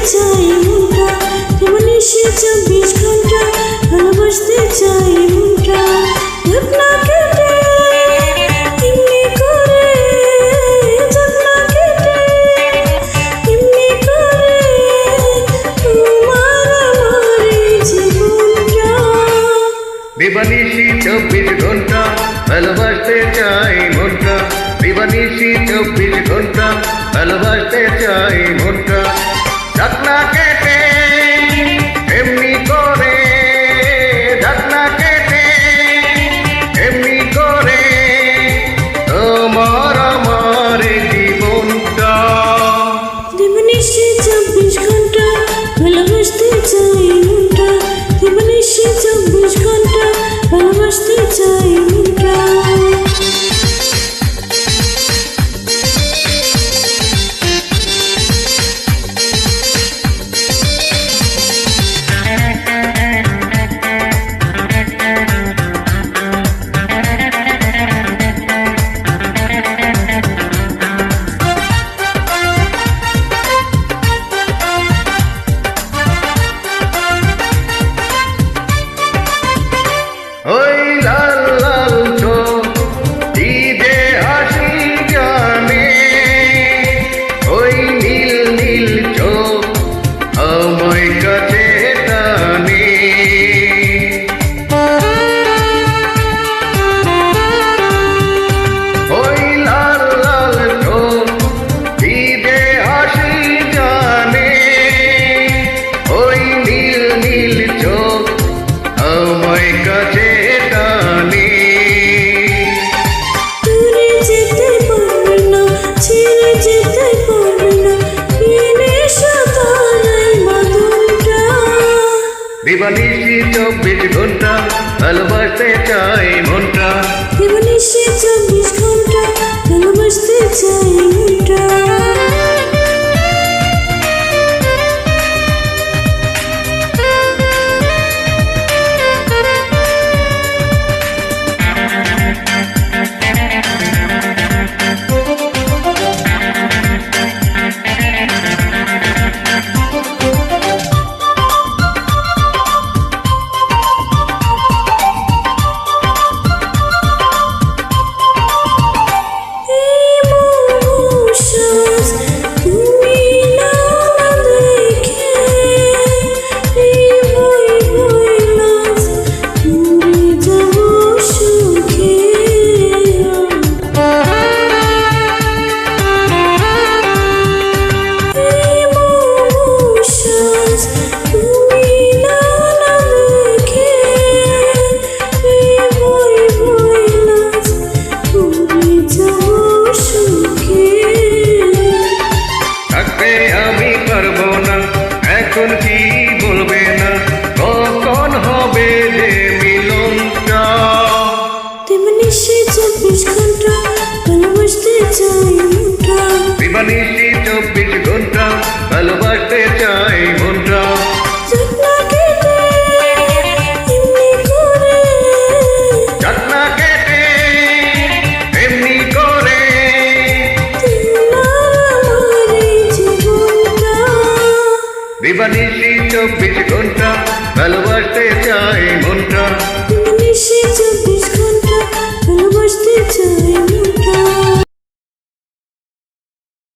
চাই মনটা জীবনে সে চব্বিশ ঘণ্টা ভালোবাসতে চাই মনটা? ঢাকনা কেটে চব্বিশ ঘণ্টা ভালোবাসতে চাই মনটা। বিবানিসি চব্বিশ ঘণ্টা ভালোবাসতে চাই দিবানিশি চব্বিশ ঘণ্টা ভালোবাসতে চাই মনটা। দিবানিশি চব্বিশ এখন কি বলবে না? কখন হবে যে মিলনটা? তেমনি সে চব্বিশ ঘণ্টা ভালোবাসতে চাই দিবানিশি